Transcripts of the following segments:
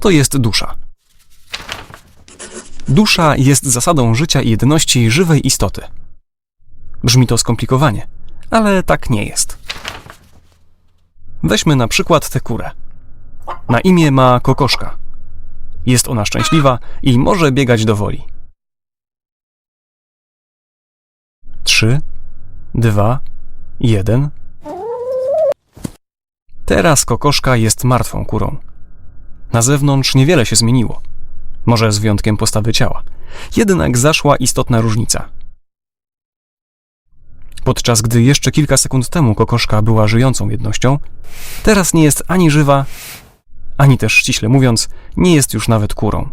to jest dusza? Dusza jest zasadą życia i jedności żywej istoty. Brzmi to skomplikowanie, ale tak nie jest. Weźmy na przykład tę kurę. Na imię ma kokoszka. Jest ona szczęśliwa i może biegać do woli. Trzy, dwa, jeden. Teraz kokoszka jest martwą kurą. Na zewnątrz niewiele się zmieniło. Może z wyjątkiem postawy ciała. Jednak zaszła istotna różnica. Podczas gdy jeszcze kilka sekund temu kokoszka była żyjącą jednością, teraz nie jest ani żywa, ani też ściśle mówiąc, nie jest już nawet kurą.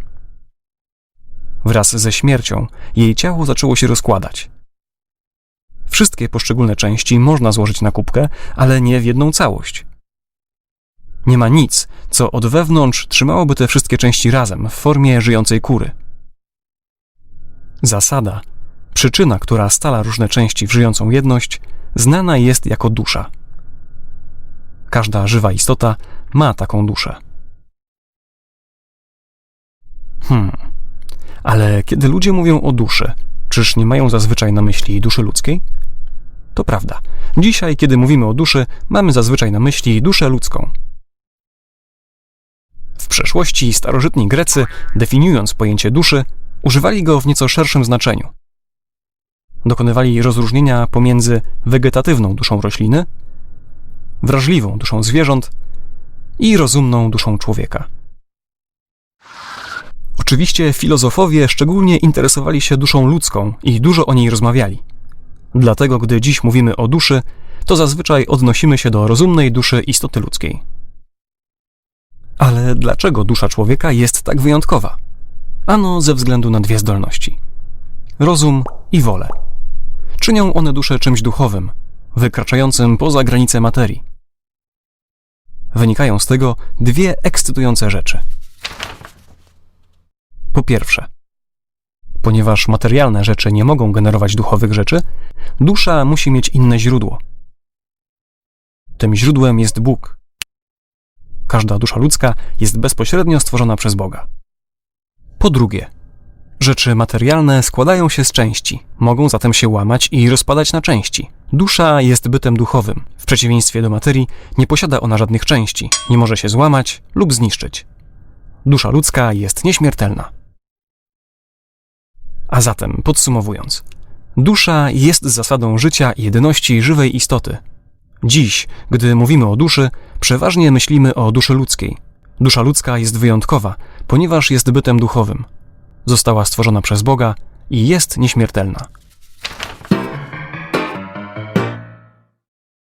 Wraz ze śmiercią jej ciało zaczęło się rozkładać. Wszystkie poszczególne części można złożyć na kubkę, ale nie w jedną całość. Nie ma nic, co od wewnątrz trzymałoby te wszystkie części razem w formie żyjącej kury. Zasada, przyczyna, która stala różne części w żyjącą jedność, znana jest jako dusza. Każda żywa istota ma taką duszę. Hmm, ale kiedy ludzie mówią o duszy, czyż nie mają zazwyczaj na myśli duszy ludzkiej? To prawda. Dzisiaj, kiedy mówimy o duszy, mamy zazwyczaj na myśli duszę ludzką. Przeszłości starożytni Grecy, definiując pojęcie duszy, używali go w nieco szerszym znaczeniu. Dokonywali rozróżnienia pomiędzy wegetatywną duszą rośliny, wrażliwą duszą zwierząt i rozumną duszą człowieka. Oczywiście filozofowie szczególnie interesowali się duszą ludzką i dużo o niej rozmawiali. Dlatego, gdy dziś mówimy o duszy, to zazwyczaj odnosimy się do rozumnej duszy istoty ludzkiej. Ale dlaczego dusza człowieka jest tak wyjątkowa? Ano ze względu na dwie zdolności: rozum i wolę. Czynią one duszę czymś duchowym, wykraczającym poza granice materii. Wynikają z tego dwie ekscytujące rzeczy. Po pierwsze, ponieważ materialne rzeczy nie mogą generować duchowych rzeczy, dusza musi mieć inne źródło. Tym źródłem jest Bóg. Każda dusza ludzka jest bezpośrednio stworzona przez Boga. Po drugie, rzeczy materialne składają się z części, mogą zatem się łamać i rozpadać na części. Dusza jest bytem duchowym. W przeciwieństwie do materii, nie posiada ona żadnych części, nie może się złamać lub zniszczyć. Dusza ludzka jest nieśmiertelna. A zatem, podsumowując, dusza jest zasadą życia i jedyności żywej istoty. Dziś, gdy mówimy o duszy, przeważnie myślimy o duszy ludzkiej. Dusza ludzka jest wyjątkowa, ponieważ jest bytem duchowym. Została stworzona przez Boga i jest nieśmiertelna.